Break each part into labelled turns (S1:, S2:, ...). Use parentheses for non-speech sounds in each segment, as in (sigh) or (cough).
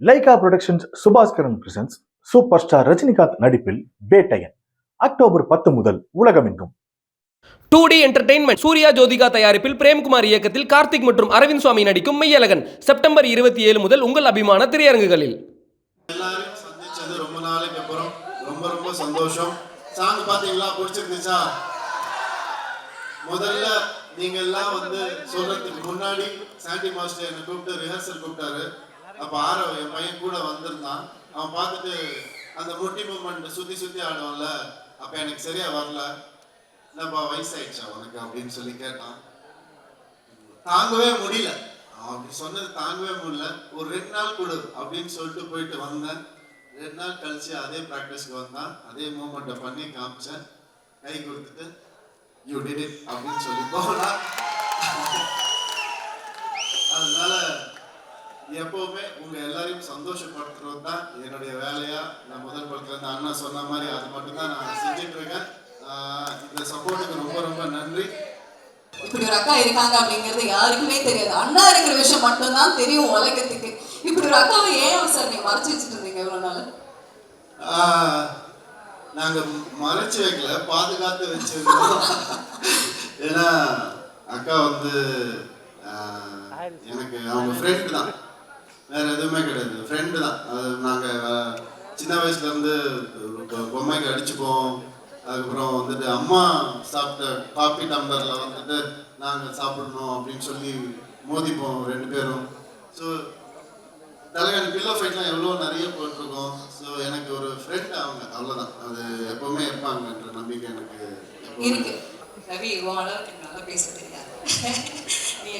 S1: Lyca productions Subaskaran presents super star Rajinikanth நடிப்பில் Vettaiyan October பத்து முதல் உலகமெங்கும்.
S2: Two D entertainment Suriya Jyothika தயாரிப்பில் பிரேம்குமார் இயக்கத்தில் கார்த்திக் மற்றும் அரவிந்த் சுவாமி நடிக்கும் மெய்யழகன் செப்டம்பர் இருபத்தி ஏழு முதல் உங்கள் அபிமான திரையரங்குகளில்.
S3: எல்லாரையும் சந்திச்சது ரொம்ப நாளைக்கு அப்புறம். ரொம்ப ரொம்ப சந்தோஷம். சாங் பாத்தீங்களா? பிடிச்சிருந்துச்சா? முதல்ல நீங்க எல்லாம் வந்து சொல்றதுக்கு முன்னாடி சாண்டி மாஸ்டர் என்னை கூப்பிட்டு ரிஹர்சல் கூப்பிட்டாரு. அப்ப ஆரவ் என் பையன் கூட வந்திருந்தான். அவன் பார்த்துட்டு அந்த முட்டி மூமெண்ட் சுத்தி சுத்தி ஆடுவான்ல அப்ப எனக்கு சரியா வரல. என்னப்பா வயசாயிடுச்சா உனக்கு? அப்படின்னு சொல்லி கேட்டான். தாங்கவே முடியல. அவன் அப்படி சொன்னது தாங்கவே முடியல. ஒரு ரெண்டு நாள் கொடு அப்படின்னு சொல்லிட்டு போயிட்டு வந்தேன். ரெண்டு நாள் கழிச்சு அதே ப்ராக்டிஸ்க்கு வந்தான். அதே மூமெண்ட்டை பண்ணி காமிச்சேன். கை கொடுத்துட்டு யூ டிட் இட் அப்படின்னு சொல்லி போகலாம் எப்பவுமே உங்க எல்லாரையும் சந்தோஷப்படுத்துறது தான் என்னுடைய வேலையா? நான் முதல் படத்துல அண்ணா சொன்ன மாதிரி அது மட்டும் தான் நான் செஞ்சுட்டு இருக்கேன். இந்த சப்போர்ட்டுக்கு ரொம்ப ரொம்ப நன்றி.
S4: இப்படி ஒரு அக்கா இருக்காங்க அப்படிங்கிறது யாருக்குமே தெரியாது. அண்ணா இருக்கிற விஷயம் மட்டும்தான் தெரியும் உலகத்துக்கு. இப்படி ஒரு அக்காவை ஏன் சார் நீங்க மறைச்சு வச்சுட்டு இருந்தீங்க இவ்வளவு நாள்?
S3: நாங்க மறைச்சு வைக்கல பாதுகாத்து வச்சிருக்கோம் ஏன்னா அக்கா வந்து எனக்கு அவங்க ஃப்ரெண்டு தான். வேற எதுவுமே கிடையாது. ஃப்ரெண்டு தான். அது சின்ன வயசுல இருந்து பொம்மைக்கு அடிச்சுப்போம். அதுக்கப்புறம் வந்துட்டு அம்மா சாப்பிட்ட காப்பி டம்ளரில் வந்துட்டு நாங்கள் சாப்பிடணும் அப்படின்னு சொல்லி மோதிப்போம் ரெண்டு பேரும். ஸோ தலைவன் பில்லோ ஃபைட்லாம் எவ்வளோ நிறைய போட்டிருக்கோம். ஸோ எனக்கு ஒரு ஃப்ரெண்ட் அவங்க. அவ்வளோதான் அது எப்பவுமே இருப்பாங்கன்ற நம்பிக்கை எனக்கு
S4: இருக்கு. ரவி உன் அளவுக்கு நல்லா பேச தெரியாது.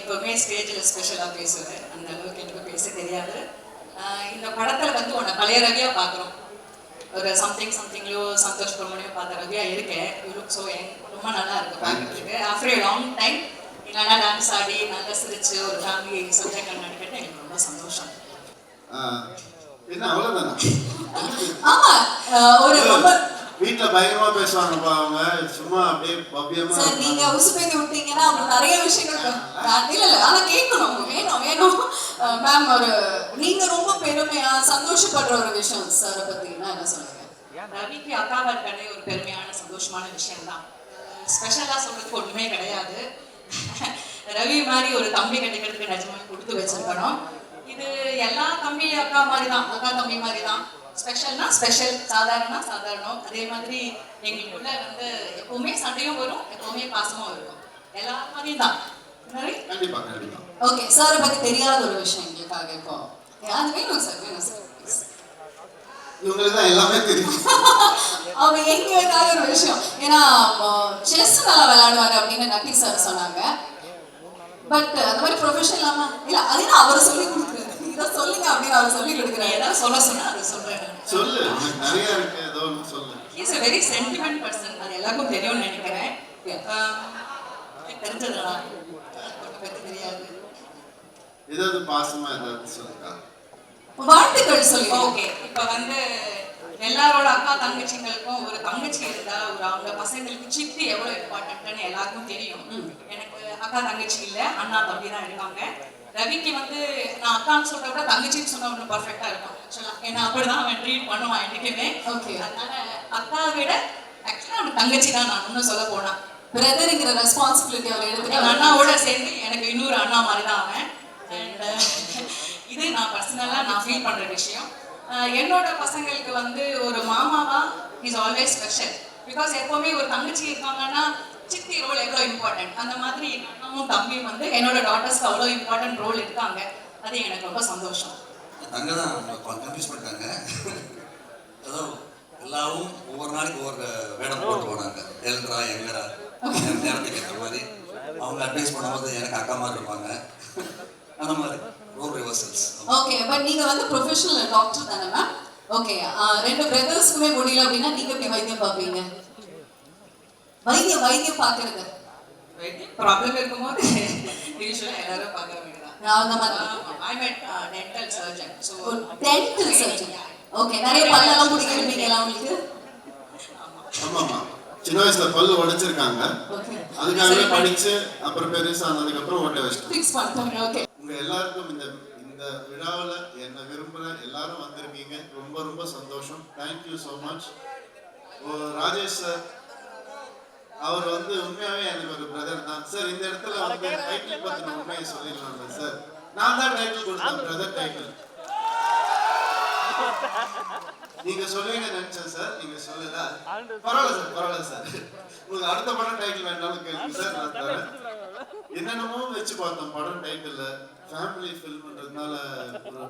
S4: எப்பவுமே ஸ்டேஜில் ஸ்பெஷலாக பேசுவ அந்த அளவுக்கு எனக்கு பேச தெரியாது. இந்த படத்துல வந்து உன்னை பழைய ரவியா பார்க்குறோம் ஒரு சம்திங் சம்திங்லயோ சந்தோஷ் பிரமணியோ பார்த்த ரவியா இருக்கேன். லுக் ஸோ ரொம்ப நல்லா இருக்கு பார்க்கறதுக்கு. ஆஃப்டர் ஏ லாங் டைம் நல்லா டான்ஸ் ஆடி நல்லா சிரிச்சு ஒரு ஃபேமிலி சப்ஜெக்ட் நடிக்கிறது எனக்கு ரொம்ப சந்தோஷம்.
S3: ஆஹ், என்ன அவ்வளோதானா
S4: ஆமா ஒரு ரொம்ப
S3: வீட்டில் பயங்கரமா பேசுவாங்கப்பா அவங்க. சும்மா அப்படியே பவ்யமா
S4: சார் நீங்க உசுப்பேத்தி விட்டீங்கன்னா அவங்க நிறைய விஷயங்கள் இல்ல இல்ல. ஆனா கேட்கணும் வேணும் வேணும். மேம் ஒரு நீங்க ரொம்ப பெருமையா சந்தோஷப்படுற ஒரு விஷயம் சார் பத்தினா என்ன சொல்லுங்க ரவிக்கு அக்காவா இருக்கிறதே ஒரு பெருமையான சந்தோஷமான விஷயம் தான் ஸ்பெஷலா சொல்றதுக்கு ஒண்ணுமே கிடையாது. ரவி மாதிரி ஒரு தம்பி கிடைக்கிறதுக்கு நிஜமாவே கொடுத்து வச்சிருக்கணும். இது எல்லா தம்பி அக்கா மாதிரி தான் அக்கா தம்பி மாதிரி தான் ஸ்பெஷல்னா ஸ்பெஷல் சாதாரணா சாதாரணம். அதே மாதிரி எங்களுக்குள்ள வந்து எப்பவுமே சண்டையும் வரும் எப்பவுமே பாசமும் இருக்கும். எல்லா மாதிரியும் தான். ஓகே சாரை பத்தி தெரியாத ஒரு விஷயம் எங்களுக்காக இப்போ. அது வேணும் சார் வேணும் சார்
S3: இவங்களுக்கு தான் எல்லாமே தெரியும். (laughs)
S4: அவங்க எங்களுக்காக ஒரு விஷயம். ஏன்னா செஸ் நல்லா விளையாடுவாரு அப்படின்னு நக்கி சார் சொன்னாங்க. பட் அந்த மாதிரி ப்ரொஃபஷன் இல்லாம இல்ல அதுன்னு அவர் சொல்லி கொடுக்குறாரு? இதை சொல்லுங்க அப்படின்னு அவர் சொல்லி கொடுக்குறாரு ஏதாவது சொல்ல சொன்னா அதை சொல்றேன்.
S3: சொல்லு. உனக்கு நிறைய இருக்கு. ஏதோ ஒன்று சொல்லு.
S4: Is a very sentiment person அது எல்லாருக்கும் தெரியும்னு நினைக்கிறேன். தெரிஞ்சதுனா பத்தி தெரியாது.
S3: ஏதாவது பாசமா ஏதாவது சொல்லுக்கா
S4: வாழ்த்துக்கள் சொல்லி. ஓகே இப்போ வந்து எல்லாரோட அக்கா தங்கச்சிங்களுக்கும் ஒரு தங்கச்சி இருந்தா ஒரு அவங்க பசங்களுக்கு சித்தி எவ்வளவு இம்பார்ட்டன்ட்னு எல்லாருக்கும் தெரியும். எனக்கு அக்கா தங்கச்சி இல்ல அண்ணா தம்பி தான் இருக்காங்க. ரவிக்கு வந்து நான் அக்கான்னு சொல்ற விட தங்கச்சின்னு சொன்னா ஒன்றும் பர்ஃபெக்டா இருக்கும். ஆக்சுவலா ஏன்னா அப்படிதான் அவன் ட்ரீட் பண்ணுவான் என்னைக்குமே ஓகே அதனால அக்காவை விட ஆக்சுவலா அவன் தங்கச்சி தான் நான் இன்னும் சொல்ல போனா. பிரதருங்கிற ரெஸ்பான்சிபிலிட்டி அவளை எடுத்து எங்க அண்ணாவோட சேர்ந்து எனக்கு இன்னொரு அண்ணா மாதிரி தான் அவன் அண்ட் (laughs) இது நான் பர்சனலா நான் ஃபீல் பண்ற விஷயம். என்னோட பசங்களுக்கு வந்து ஒரு மாமாவா இஸ் ஆல்வேஸ் ஸ்பெஷல் பிகாஸ் எப்பவுமே ஒரு தங்கச்சி இருக்காங்கன்னா சித்தி ரோல் எவ்வளோ இம்பார்ட்டன்ட் அந்த மாதிரி எங்க அண்ணாவும் தம்பியும் வந்து என்னோட டாட்டர்ஸ்க்கு அவ்வளோ இம்பார்ட்டன்ட் ரோல் இருக்காங்க அது எனக்கு ரொம்ப சந்தோஷம்.
S5: அங்கே தான் கன்ஃபியூஸ் பண்ணிட்டாங்க. ஏதோ எல்லாரும் ஒவ்வொரு நாளைக்கு ஒவ்வொரு வேடம் போட்டு போனாங்க. எழுதுறா எங்கடா நேரத்துக்கு ஏற்ற மாதிரி. அவங்க அட்வைஸ் பண்ணும்போது எனக்கு அக்கா மாதிரி இருப்பாங்க. அந்த மாதிரி. ரோல் ரிவர்சல்ஸ்
S4: ஓகே பட் நீங்க வந்து ப்ரொஃபஷனல் டாக்டர் தானே மேம் ஓகே ரெண்டு பிரதர்ஸ்க்குமே முடியல அப்படின்னா நீங்க எப்படி வைத்தியம் பார்ப்பீங்க? வைத்தியம் வைத்தியம் பார்க்கறது.
S6: ப்ராப்ளம் இருக்கும்போது யூஸ்வலாக எல்லாரும் பார்க்க dental surgeon
S4: dental surgeon okay நிறைய பல்லெல்லாம் பிடிக்கிறீங்களா உங்களுக்கு?
S3: ஆமா. ஆமா சின்ன வயசுல பல்லு உடைச்சிருக்காங்க
S4: ஓகே
S3: அதுக்காகவே படிச்சு அப்புறம் பெருசானதுக்கு அப்புறம் ஓட்ட வச்சிட்டோம்.
S4: ஓகே
S3: உங்க எல்லாருக்கும் இந்த இந்த இந்த விழாவில் என்னை விரும்புகிற எல்லாரும் வந்திருக்கீங்க. ரொம்ப ரொம்ப சந்தோஷம். Thank you so much Rajesh sir அவர் வந்து உண்மையாவே எனக்கு ஒரு பிரதர் தான். சார் இந்த இடத்துல வந்து டைட்டில் பத்தின உண்மையை சொல்லிடலாம் சார் நான் தான் டைட்டில் கொடுத்தேன் பிரதர் டைட்டில் நீங்க சொல்லுவீங்க நினைச்சேன் சார் நீங்க சொல்லல பரவாயில்ல சார் பரவாயில்ல சார் உங்களுக்கு அடுத்த படம் டைட்டில் வேணாலும் கேளுங்க சார் நான் தரேன். என்னென்னமோ வச்சு பார்த்தோம் படம் டைட்டில் ஃபேமிலி ஃபில்ம்ன்றதுனால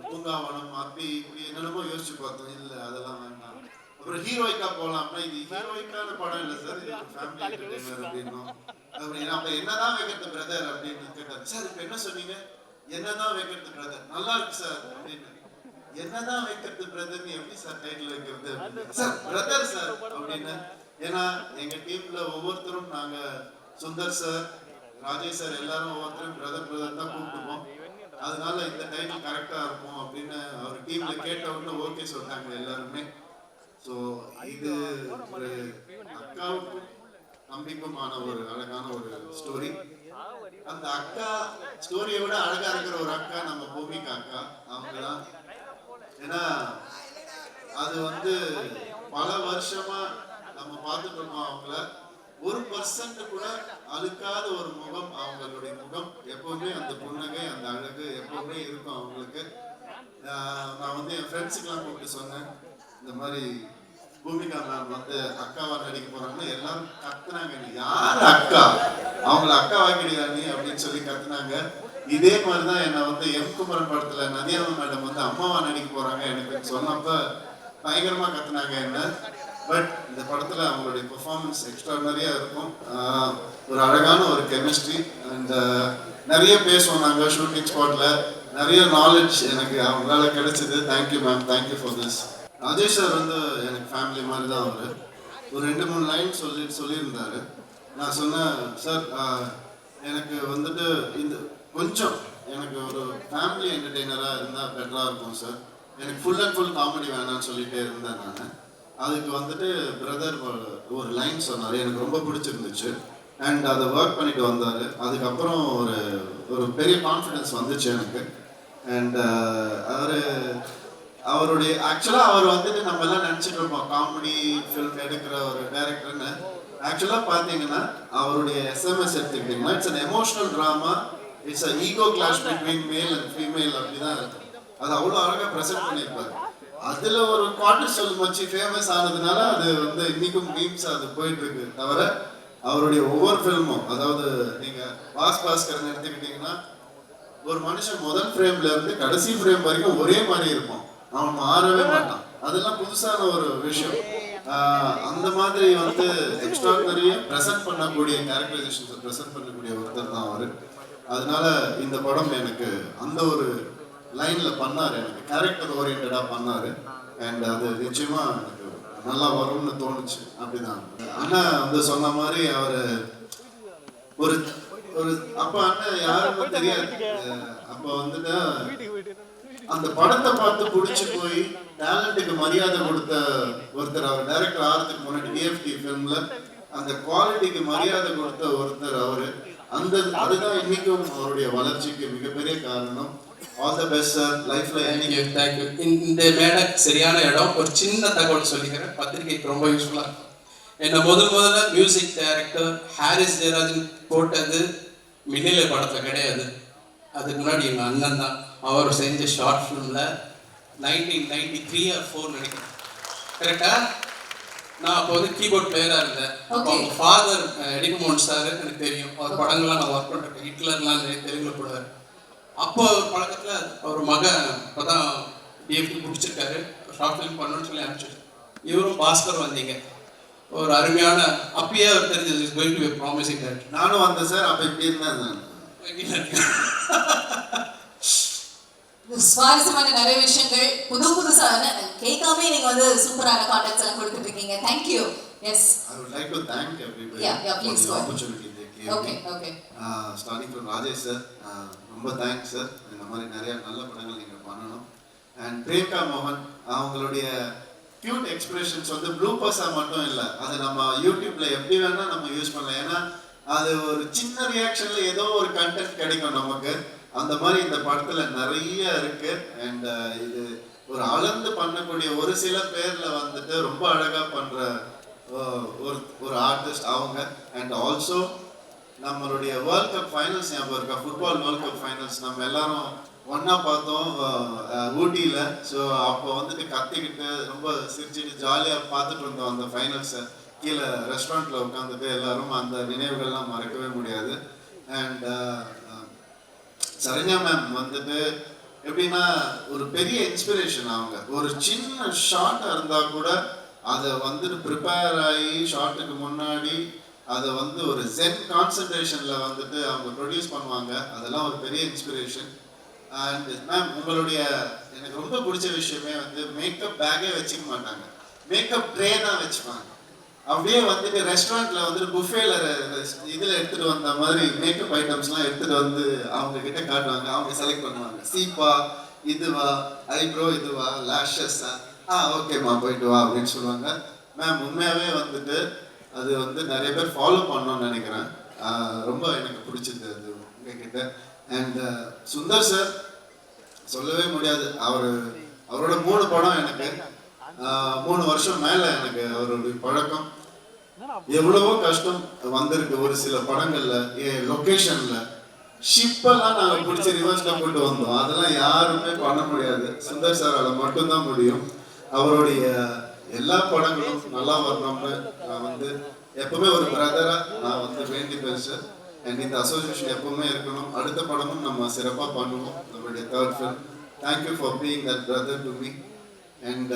S3: பூங்காவனம் அப்படி இப்படி என்னென்னமோ யோசிச்சு பார்த்தோம். இல்ல அதெல்லாம் வேண்டாம். அப்புறம் ஹீரோயிக்கா போலாம்னா இது ஹீரோயிக்கான படம் இல்ல சார். இது ஃபேமிலி என்டர்டைனர் அப்படின்னும். அப்படின்னு அப்ப என்னதான் வைக்கிறது பிரதர் அப்படின்னு கேட்டார் சார் இப்ப என்ன சொன்னீங்க? என்னதான் வைக்கிறது பிரதர் நல்லா இருக்கு சார் அப்படின்னு. என்னதான் வைக்கிறது பிரதர்னு எப்படி சார் டைட்டில் வைக்கிறது. சார் பிரதர் சார் அப்படின்னு. ஏன்னா எங்க டீம்ல ஒவ்வொருத்தரும் நாங்க சுந்தர் சார் ராஜேஷ் சார் எல்லாரும் ஒவ்வொருத்தரும் பிரதர் பிரதர் தான் கூப்பிடுவோம். அதனால இந்த டைட்டில் கரெக்டா இருக்கும் அப்படின்னு அவர் டீம்ல கேட்ட உடனே ஓகே சொல்லிட்டாங்க எல்லாருமே. ஸோ இது ஒரு அக்காவுக்கும் தம்பிக்குமான ஒரு அழகான ஒரு ஸ்டோரி அந்த அக்கா ஸ்டோரியை விட அழகா இருக்கிற ஒரு அக்கா நம்ம பூமிக்கு அக்கா. அவங்க தான் ஏன்னா அது வந்து பல வருஷமா நம்ம பார்த்துட்டு இருக்கோம் அவங்கள. ஒரு பர்சன்ட் கூட அழுக்காத ஒரு முகம் அவங்களுடைய முகம். எப்பவுமே அந்த புன்னகை அந்த அழகு எப்பவுமே இருக்கும் அவங்களுக்கு. நான் வந்து என் ஃப்ரெண்ட்ஸுக்கெல்லாம் கூப்பிட்டு சொன்னேன். இந்த மாதிரி பூமிகா மேம் வந்து அக்காவா நடிக்க போறாங்கன்னா எல்லாரும் கத்துனாங்க யார் அக்கா? அவங்கள அக்கா வாக்கிடுயா நீ அப்படின்னு சொல்லி கத்துனாங்க. இதே மாதிரிதான் என்ன வந்து எம் குமரன் படத்துல நதியாம மேடம் வந்து அம்மாவா நடிக்க போறாங்க எனக்கு சொன்னப்ப பயங்கரமா கத்துனாங்க என்ன. பட் இந்த படத்துல அவங்களுடைய பெர்ஃபார்மன்ஸ் எக்ஸ்ட்ராடனரியா இருக்கும். ஒரு அழகான ஒரு கெமிஸ்ட்ரி அண்ட் நிறைய பேசுவோம் நாங்க ஷூட்டிங் ஸ்பாட்ல நிறைய நாலேஜ் எனக்கு அவங்களால கிடைச்சது. Thank you ma'am thank you for this Rajesh sir வந்து எனக்கு ஃபேமிலி மாதிரி தான் அவர். ஒரு ரெண்டு மூணு லைன் சொல்லி சொல்லியிருந்தாரு. நான் சொன்னேன் சார் எனக்கு வந்துட்டு இந்த கொஞ்சம் எனக்கு ஒரு ஃபேமிலி என்டர்டெய்னராக இருந்தால் பெட்டராக இருக்கும் சார். எனக்கு ஃபுல் அண்ட் ஃபுல் காமெடி வேணாம்னு சொல்லிகிட்டே இருந்தேன் நான். அதுக்கு வந்துட்டு பிரதர் ஒரு லைன் சொன்னார். எனக்கு ரொம்ப பிடிச்சிருந்துச்சு. அண்ட் அதை ஒர்க் பண்ணிட்டு வந்தார். அதுக்கப்புறம் ஒரு ஒரு பெரிய கான்ஃபிடென்ஸ் வந்துச்சு எனக்கு. அண்ட் அவர் அவருடைய ஆக்சுவலாக அவர் வந்துட்டு நம்ம எல்லாம் நினச்சிட்டு இருப்போம். காமெடி ஃபிலிம் எடுக்கிற ஒரு டைரக்டர்னு ஆக்சுவலாக பார்த்தீங்கன்னா அவருடைய எஸ்எம்எஸ் எடுத்துக்கிட்டிங்கன்னா it's an emotional drama it's a ego clash between male and female அப்படிதான் இருக்கும் அது அவ்வளோ அழகாக ப்ரெசென்ட் பண்ணியிருப்பாரு. அதில் ஒரு குவார்டர் சொல் வச்சு ஃபேமஸ் ஆனதுனால அது வந்து இன்னைக்கும் மீம்ஸ் அது போயிட்டு இருக்கு தவிர அவருடைய ஒவ்வொரு ஃபில்மும் அதாவது நீங்கள் பாஸ் பாஸ்கரன் எடுத்துக்கிட்டிங்கன்னா ஒரு மனுஷன் முதல் ஃப்ரேம்ல இருந்து கடைசி ஃப்ரேம் வரைக்கும் ஒரே மாதிரி இருப்பான். அவன் மாறவே மாட்டான். அதெல்லாம் புதுசான ஒரு விஷயம். அந்த மாதிரி வந்து எக்ஸ்ட்ராடனரிய ப்ரெசென்ட் பண்ணக்கூடிய கேரக்டரைசேஷன்ஸை ப்ரெசென்ட் பண்ணக்கூடிய ஒருத்தர் தான் அவர். அதனால இந்த படம் எனக்கு அந்த ஒரு லைன்ல பண்ணாரு. எனக்கு கேரக்டர் ஓரியன்டா பண்ணாரு. அண்ட் அது நிச்சயமா எனக்கு நல்லா வரும்னு தோணுச்சு. அப்படிதான். ஆனா வந்து சொன்ன மாதிரி அவரு ஒரு ஒரு அப்ப அண்ணன் யாருன்னு தெரியாது. அப்ப வந்துட்டு அந்த படத்தை பார்த்து பிடிச்சு போய் டேலண்ட்டுக்கு மரியாதை கொடுத்த ஒருத்தர் அவர் டைரக்டர் ஆகிறதுக்கு முன்னாடி டிஎஃப்டி ஃபிலிம்ல அந்த குவாலிட்டிக்கு மரியாதை கொடுத்த ஒருத்தர் அவரு. அந்த அதுதான் இன்னைக்கும் அவருடைய வளர்ச்சிக்கு மிகப்பெரிய காரணம். ஆல் த பெஸ்ட் சார் லைஃப்ல
S7: தேங்க்யூ தேங்க்யூ இந்த மேடை சரியான இடம். ஒரு சின்ன தகவல் சொல்லிக்கிறேன். பத்திரிகைக்கு ரொம்ப யூஸ்ஃபுல்லாக இருக்கும். என்னை முதல் முதல்ல மியூசிக் டைரக்டர் ஹாரிஸ் ஜெயராஜன் போட்டது மின்னிலை படத்தில் கிடையாது. அதுக்கு முன்னாடி எங்கள் அண்ணன் தான். அவர் செஞ்ச ஷார்ட் ஃபிலிமில் nineteen ninety three or four நினைக்கிறேன். கரெக்டா நான் அப்போ வந்து கீபோர்ட் பிளேயராக இருந்தேன். அப்போ. அவங்க ஃபாதர் எடிமோன் சார் எனக்கு தெரியும். அவர் படங்கள்லாம் நான் ஒர்க் பண்ணிருக்கேன் ஹிட்லர்லாம் நிறைய தெலுங்குல போடுவார். அப்போ ஒரு பழக்கத்தில் அவர் மகன் இப்போ தான் டிஎஃப்டி பிடிச்சிருக்காரு ஷார்ட் ஃபிலிம் பண்ணணும்னு சொல்லி அனுப்பிச்சிட்டு இவரும் பாஸ்கர் வந்தீங்க. ஒரு அருமையான அப்பயே அவர் தெரிஞ்சது is going to be promising director
S3: நானும் வந்தேன் சார். அப்ப இப்படி இருந்தேன் (laughs)
S6: சுவாரஸ்யமான நிறைய விஷயங்கள் புது புதுசான கேட்காம நீங்க வந்து சூப்பரான கான்டாக்ட்ஸ் எல்லாம் கொடுத்துட்டு இருக்கீங்க. Thank you yes Yeah, yeah,
S3: for
S6: please
S3: the
S6: go ahead.
S3: opportunity they gave
S6: okay. Okay
S3: starting from Rajesh sir ரொம்ப தேங்க்ஸ் சார் இந்த மாதிரி நிறைய நல்ல படங்கள் நீங்கள் பண்ணணும். அண்ட் பிரேகா மோகன் அவங்களுடைய கியூட் எக்ஸ்பிரஷன்ஸ் வந்து ப்ளூபர்ஸாக மட்டும் இல்லை. அது நம்ம யூடியூப்ல எப்படி வேணால் நம்ம யூஸ் பண்ணலாம். ஏன்னா அது ஒரு சின்ன ரியாக்ஷன்ல ஏதோ ஒரு கண்டென்ட் கிடைக்கும் நமக்கு. அந்த மாதிரி இந்த படத்துல நிறைய இருக்கு. அண்ட் uh, இது ஒரு அளந்து பண்ணக்கூடிய ஒரு சில பேர்ல வந்துட்டு ரொம்ப அழகா பண்ற ஒரு ஒரு ஆர்டிஸ்ட் அவங்க. அண்ட் ஆல்சோ நம்மளுடைய வேர்ல்ட் கப் ஃபைனல்ஸ் ஞாபகம் இருக்கா? ஃபுட்பால் வேர்ல்ட் கப் ஃபைனல்ஸ் நம்ம எல்லாரும் ஒன்னா பார்த்தோம் ஊட்டியில. ஸோ அப்போ வந்துட்டு கத்திக்கிட்டு ரொம்ப சிரிச்சுட்டு ஜாலியாக பார்த்துட்டு இருந்தோம் அந்த ஃபைனல்ஸை கீழே ரெஸ்டாரண்ட்ல உட்காந்துட்டு எல்லாரும் அந்த நினைவுகள்லாம் மறக்கவே முடியாது. அண்ட் சரண்யா மேம் வந்துட்டு எப்படின்னா ஒரு பெரிய இன்ஸ்பிரேஷன் அவங்க. ஒரு சின்ன ஷார்ட் இருந்தா கூட அதை வந்துட்டு ப்ரிப்பேர் ஆகி ஷார்ட்டுக்கு முன்னாடி அதை வந்து ஒரு ஜென் கான்சன்ட்ரேஷன்ல வந்துட்டு அவங்க ப்ரொடியூஸ் பண்ணுவாங்க. அதெல்லாம் ஒரு பெரிய இன்ஸ்பிரேஷன் அண்ட் மேம் உங்களுடைய எனக்கு ரொம்ப பிடிச்ச விஷயமே வந்து மேக்கப் பேக்கே வச்சுக்க மாட்டாங்க. மேக்கப் ட்ரே தான் வச்சுப்பாங்க. அப்படியே வந்துட்டு ரெஸ்டாரண்ட்ல வந்துட்டு புஃபேல இதுல எடுத்துட்டு வந்த மாதிரி மேக்கப் ஐட்டம்ஸ்லாம் எடுத்துட்டு வந்து அவங்க கிட்ட காட்டுவாங்க. அவங்க செலக்ட் பண்ணுவாங்க. சீப்பா இதுவா ஐப்ரோ இதுவா லேஷஸா ஆ? ஓகேம்மா போயிட்டு வா அப்படின்னு சொல்லுவாங்க. மேம் உண்மையாவே வந்துட்டு அது வந்து நிறைய பேர் ஃபாலோ பண்ணோம்னு நினைக்கிறேன். ரொம்ப எனக்கு பிடிச்சது அது உங்ககிட்ட. அண்ட் சுந்தர் சார் சொல்லவே முடியாது. அவர் அவரோட மூணு படம் எனக்கு. மூணு வருஷம் மேல எனக்கு அவருடைய பழக்கம். எவ்வளவோ கஷ்டம் வந்திருக்கு ஒரு சில படங்கள்ல லொகேஷன்ல ஷிப்பெல்லாம் நாங்க பிடிச்சி ரிவர்ஸ்ல கொண்டு வந்தோம். அதெல்லாம் யாருமே பண்ண முடியாது. சுந்தர் சாரால மட்டும்தான் முடியும். அவருடைய எல்லா படங்களும் நல்லா வரணும்னு நான் வந்து எப்பவுமே ஒரு பிரதரா நான் வந்து வேண்டி பேசுறேன். அண்ட் இந்த அசோசியேஷன் எப்பவுமே இருக்கணும். அடுத்த படமும் நம்ம சிறப்பா பண்ணுவோம். நம்மளுடைய third film thank you for being that brother to me and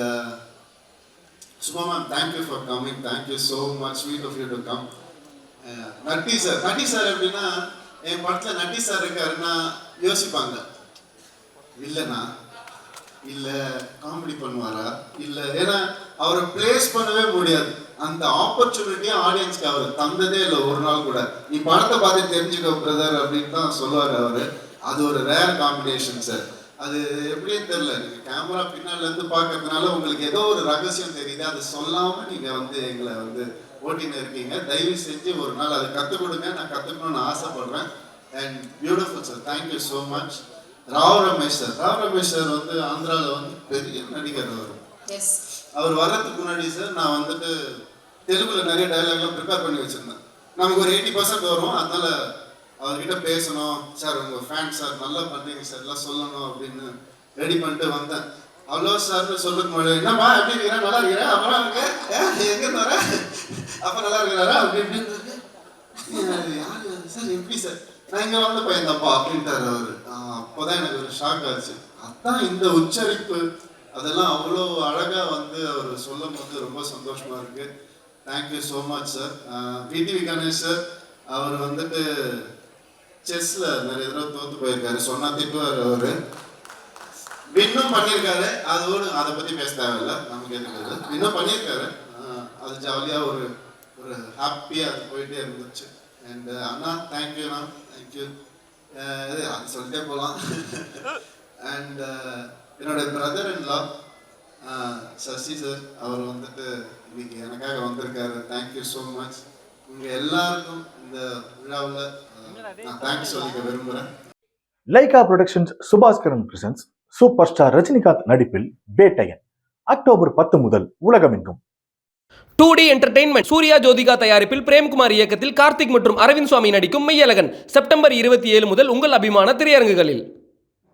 S3: சும்மா ma'am thank you for coming thank you so much sweet of you to come Natty sir Natty sir எப்படின்னா என் படத்தில் நட்டி சார் இருக்காருன்னா யோசிப்பாங்க. இல்லைனா இல்லை காமெடி பண்ணுவாரா? இல்லை ஏன்னா அவரை பிளேஸ் பண்ணவே முடியாது. அந்த ஆப்பர்ச்சுனிட்டியும் ஆடியன்ஸ்க்கு அவர் தந்ததே இல்லை ஒரு நாள் கூட. நீ படத்தை பார்த்து தெரிஞ்சுக்க பிரதர் அப்படின்னு தான் சொல்லுவார் அவர். அது ஒரு ரேர் காம்பினேஷன் சார் அது எப்படின்னு தெரியல. நீங்க கேமரா பின்னால இருந்து பார்க்கறதுனால உங்களுக்கு ஏதோ ஒரு ரகசியம் தெரியுது. அது சொல்லாம நீங்க வந்து எங்களை வந்து ஓட்டின்னு இருக்கீங்க. தயவு செஞ்சு ஒரு நாள் அதை கற்றுக் கொடுங்க நான் கற்றுக்கணும்னு ஆசைப்படுறேன். And beautiful sir thank you so much Rao Ramesh sir Rao Ramesh sir வந்து ஆந்திராவில் வந்து பெரிய நடிகர் அவர். அவர் வர்றதுக்கு முன்னாடி சார் நான் வந்துட்டு தெலுங்குல நிறைய டைலாக்லாம் ப்ரிப்பேர் பண்ணி வச்சிருந்தேன். நமக்கு ஒரு எயிட்டி பர்சன்ட் வரும். அதனால அவர்கிட்ட பேசணும் சார் உங்கள் ஃபேன் சார் நல்லா பண்ணுறீங்க சார் எல்லாம் சொல்லணும் அப்படின்னு ரெடி பண்ணிட்டு வந்தேன். அவ்வளோ சார் சொல்லுக்கு முன்னாடி என்னம்மா எப்படி இருக்கிறேன் நல்லா இருக்கிறேன் அப்புறம் இருக்கு எங்க இருந்து வர அப்ப நல்லா இருக்கிறாரா அப்படி இப்படின்னு யாரு? சார் எப்படி சார்? நான் இங்க வந்து பையன் தப்பா அப்படின்ட்டாரு அவரு. அப்போதான் எனக்கு ஒரு ஷாக் ஆச்சு. அதான் இந்த உச்சரிப்பு. அதெல்லாம் அவ்வளோ அழகா வந்து அவர் சொல்லும் போது ரொம்ப சந்தோஷமா இருக்கு. Thank you so much sir PTV Ganesh sir அவர் வந்துட்டு செஸ்ல நிறைய தடவை தோத்து போயிருக்காரு. சொன்னா திட்டுவார் அவரு. வின்னும் பண்ணியிருக்காரு. அதோடு அதை பத்தி பேச தேவையில்ல. நமக்கு எதுக்கு வின்னும் பண்ணியிருக்காரு. ஆஹ் அது ஜாலியா ஒரு ஒரு ஹாப்பியா அது போயிட்டே இருந்துச்சு. அண்ட் அண்ணா தேங்க்யூண்ணா தேங்க்யூ அது சொல்லிட்டே போகலாம் அண்ட் என்னோட brother in law Sasi sir அவர் வந்துட்டு இன்னைக்கு எனக்காக வந்திருக்காரு. தேங்க்யூ ஸோ மச் உங்க எல்லாருக்கும் இந்த விழாவில் நான் தேங்க்ஸ் சொல்லிக்க விரும்புகிறேன்
S1: Lyca productions Subaskaran presents super star Rajinikanth நடிப்பில் பேட்டையன் அக்டோபர் பத்து முதல் உலகமெங்கும்
S2: two D entertainment Suriya Jyothika தயாரிப்பில் பிரேம்குமார் இயக்கத்தில் கார்த்திக் மற்றும் அரவிந்த் சுவாமி நடிக்கும் மெய்யழகன் செப்டம்பர் இருபத்தி ஏழு முதல் உங்கள் அபிமான திரையரங்குகளில்